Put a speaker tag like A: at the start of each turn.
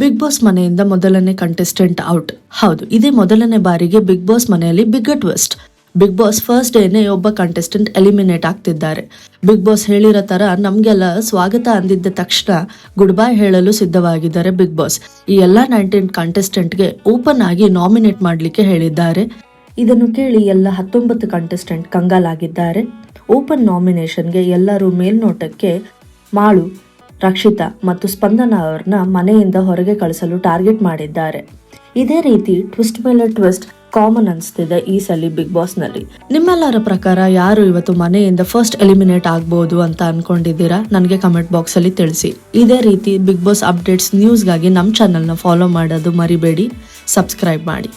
A: Big boss ಮನೆಯಿಂದ ಮೊದಲನೇ contestant out ಹೌದು, ಇದೇ ಮೊದಲನೇ ಬಾರಿಗೆ ಬಿಗ್ ಬಾಸ್ ಮನೆಯಲ್ಲಿ big twist Bigg Boss first ಡೇನೆ ಒಬ್ಬ ಕಂಟೆಸ್ಟೆಂಟ್ ಎಲಿಮಿನೇಟ್ ಆಗ್ತಿದ್ದಾರೆ. ಬಿಗ್ ಬಾಸ್ ಹೇಳಿರೋ ತರ ನಮ್ಗೆಲ್ಲ ಸ್ವಾಗತ ಅಂದಿದ್ದ ತಕ್ಷಣ ಗುಡ್ ಬೈ ಹೇಳಲು ಸಿದ್ಧವಾಗಿದ್ದಾರೆ ಬಿಗ್ ಬಾಸ್ ಈ ಎಲ್ಲಾ ನೈನ್ಟೀನ್ ಕಂಟೆಸ್ಟೆಂಟ್ಗೆ ಓಪನ್ ಆಗಿ ನಾಮಿನೇಟ್ ಮಾಡಲಿಕ್ಕೆ ಹೇಳಿದ್ದಾರೆ. ಇದನ್ನು ಕೇಳಿ ಎಲ್ಲ ಹತ್ತೊಂಬತ್ತು ಕಂಟೆಸ್ಟೆಂಟ್ ಕಂಗಾಲಾಗಿದ್ದಾರೆ. ಓಪನ್ ನಾಮಿನೇಷನ್ಗೆ ಎಲ್ಲರೂ ಮೇಲ್ನೋಟಕ್ಕೆ ಮಾಳು. ರಕ್ಷಿತಾ ಮತ್ತು ಸ್ಪಂದನ ಅವ್ರನ್ನ ಮನೆಯಿಂದ ಹೊರಗೆ ಕಳಿಸಲು ಟಾರ್ಗೆಟ್ ಮಾಡಿದ್ದಾರೆ. ಇದೇ ರೀತಿ ಟ್ವಿಸ್ಟ್ ಮೇಲೆ ಟ್ವಿಸ್ಟ್ ಕಾಮನ್ ಅನಿಸ್ತಿದೆ ಈ ಸಲ ಬಿಗ್ ಬಾಸ್ನಲ್ಲಿ ನಿಮ್ಮೆಲ್ಲರ ಪ್ರಕಾರ ಯಾರು ಇವತ್ತು ಮನೆಯಿಂದ ಫಸ್ಟ್ ಎಲಿಮಿನೇಟ್ ಆಗ್ಬೋದು ಅಂತ ಅನ್ಕೊಂಡಿದ್ದೀರಾ? ನನಗೆ ಕಮೆಂಟ್ ಬಾಕ್ಸ್ ಅಲ್ಲಿ ತಿಳಿಸಿ. ಇದೇ ರೀತಿ ಬಿಗ್ ಬಾಸ್ ಅಪ್ಡೇಟ್ಸ್ ನ್ಯೂಸ್ಗಾಗಿ ನಮ್ಮ ಚಾನೆಲ್ನ ಫಾಲೋ ಮಾಡೋದು ಮರಿಬೇಡಿ. ಸಬ್ಸ್ಕ್ರೈಬ್ ಮಾಡಿ.